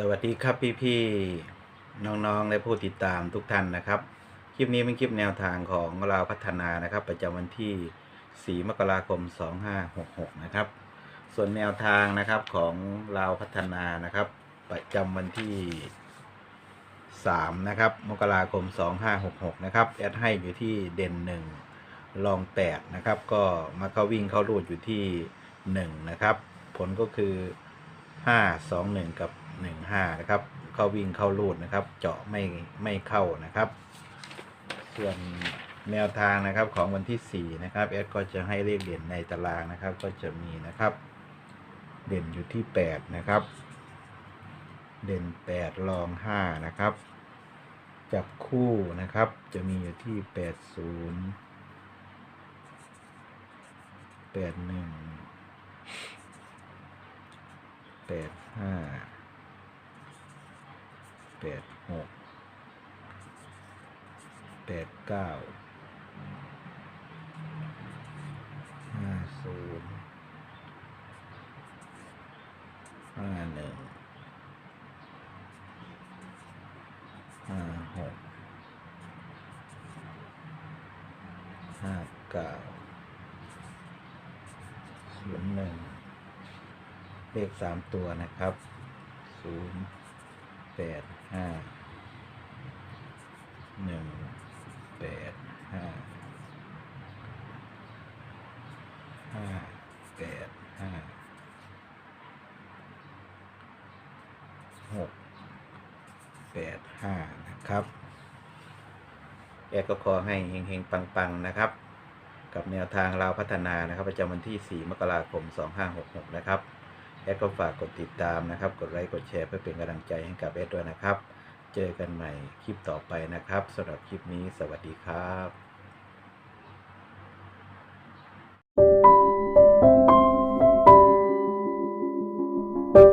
สวัสดีครับพี่ๆน้องๆและผู้ติดตามทุกท่านนะครับ คลิปนี้เป็นคลิปแนวทางของเราพัฒนานะครับ ประจำวันที่ 4 มกราคม 2566 นะครับ ส่วนแนวทางนะครับของเราพัฒนานะครับ ประจำวันที่ 3 นะครับ มกราคม 2566 นะครับแอดให้อยู่ที่เด่น 1 ลอง 8 นะครับ ก็มาเข้าวิ่งเข้ารูดอยู่ที่ 1 นะครับ ผลก็คือ 5 2 1 กับ 1 5นะครับ เข้าวิ่งเข้ารูดนะครับ เจาะไม่ไม่เข้านะครับ ส่วนแนวทางนะครับของวันที่ 4 นะครับแอดก็จะให้เลขเด่นในตารางนะครับ ก็จะมีนะครับ เด่นอยู่ที่ 8 นะครับ เด่น 8 รอง 5 นะครับ จับคู่นะครับ จะมีอยู่ที่ 80 81แปดห้า แปดหกแปดเก้าห้าศูนย์ห้าหนึ่งห้าหกห้าเก้าศูนย์หนึ่งเลขสามตัวนะครับศูนย์ แปดห้าหนึ่งแปดห้าห้าแปดห้าหกแปดห้านะครับแอดก็ขอให้เฮงๆ ปัง ๆ นะครับ กับแนวทางเราพัฒนานะครับ ประจำวันที่ 4 มกราคม 2566 นะครับ แอดก็ฝากกดติดตามนะครับ กดไลค์ กดแชร์เพื่อเป็นกำลังใจให้กับแอดด้วยนะครับ เจอกันใหม่คลิปต่อไปนะครับสำหรับคลิปนี้สวัสดีครับ